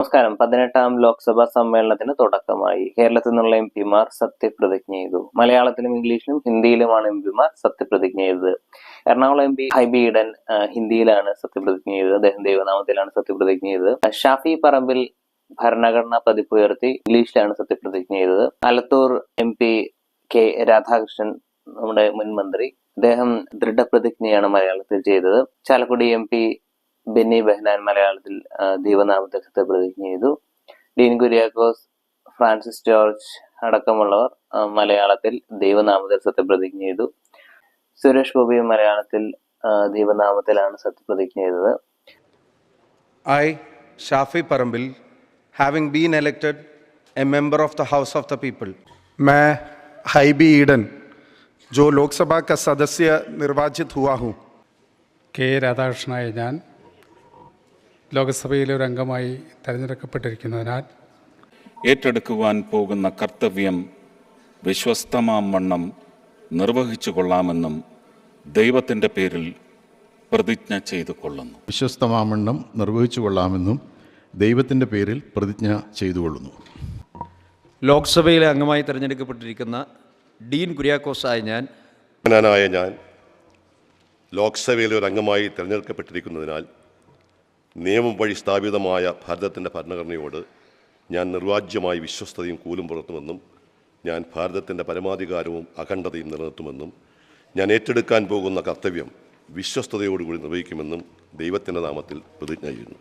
നമസ്കാരം. പതിനെട്ടാം ലോക്സഭാ സമ്മേളനത്തിന് തുടക്കമായി. കേരളത്തിൽ നിന്നുള്ള എം പിമാർ സത്യപ്രതിജ്ഞ ചെയ്തു. മലയാളത്തിലും ഇംഗ്ലീഷിലും ഹിന്ദിയിലുമാണ് എം പിമാർ സത്യപ്രതിജ്ഞ ചെയ്തത്. എറണാകുളം എം പി ഹൈബി ഈഡൻ ഹിന്ദിയിലാണ് സത്യപ്രതിജ്ഞ ചെയ്തത്. അദ്ദേഹം ദൈവനാമത്തിലാണ് സത്യപ്രതിജ്ഞ ചെയ്തത്. ഷാഫി പറമ്പിൽ ഭരണഘടനാ പതിപ്പ് ഉയർത്തി ഇംഗ്ലീഷിലാണ് സത്യപ്രതിജ്ഞ ചെയ്തത്. Alathur M P K Radhakrishnan നമ്മുടെ മുൻ മന്ത്രി അദ്ദേഹം ദൃഢപ്രതിജ്ഞയാണ് മലയാളത്തിൽ ചെയ്തത്. ചാലക്കുടി എം പി ബെന്നി ബെഹനാൻ മലയാളത്തിൽ ദൈവനാമത്തെ പ്രതിജ്ഞ ചെയ്തു. ഡീൻ കുര്യാക്കോസ് ഫ്രാൻസിസ് ജോർജ് അടക്കമുള്ളവർ മലയാളത്തിൽ ദൈവനാമത്തിൽ സത്യപ്രതിജ്ഞ ചെയ്തു. സുരേഷ് ഗോപി മലയാളത്തിൽ ദൈവനാമത്തിലാണ് സത്യപ്രതിജ്ഞ ചെയ്തത്. I Shafi Parambil having been elected a member of the house of the people. May Hibi Eden ജോ ലോക്സഭാ സദസ്യ നിർവാചിത് ഹുവാഹു കെ രാധാകൃഷ്ണായ ഞാൻ ലോകസഭയിലെ ഒരു അംഗമായി തിരഞ്ഞെടുക്കപ്പെട്ടിരിക്കുന്നതിനാൽ ഏറ്റെടുക്കുവാൻ പോകുന്ന കർത്തവ്യം വിശ്വസ്തമാം വണ്ണം നിർവഹിച്ചു കൊള്ളാമെന്നും ദൈവത്തിന്റെ പേരിൽ പ്രതിജ്ഞ ചെയ്തു കൊള്ളുന്നു വിശ്വസ്തമാമണ്ണം നിർവഹിച്ചു കൊള്ളാമെന്നും ദൈവത്തിന്റെ പേരിൽ പ്രതിജ്ഞ ചെയ്തു കൊള്ളുന്നു ലോക്സഭയിലെ അംഗമായി തിരഞ്ഞെടുക്കപ്പെട്ടിരിക്കുന്ന ഡീൻ കുര്യാക്കോസായ ഞാൻ ഞാൻ ലോക്സഭയിലെ ഒരു അംഗമായി തിരഞ്ഞെടുക്കപ്പെട്ടിരിക്കുന്നതിനാൽ നിയമം വഴി സ്ഥാപിതമായ ഭാരതത്തിന്റെ ഭരണഘടനയോട് ഞാൻ നിർവാജ്യമായി വിശ്വസ്തയും കൂലും പുലർത്തുമെന്നും ഞാൻ ഭാരതത്തിന്റെ പരമാധികാരവും അഖണ്ഡതയും നിലനിർത്തുമെന്നും ഞാൻ ഏറ്റെടുക്കാൻ പോകുന്ന കർത്തവ്യം വിശ്വസ്തയോടുകൂടി നിർവഹിക്കുമെന്നും ദൈവത്തിന്റെ നാമത്തിൽ പ്രതിജ്ഞ ചെയ്യുന്നു.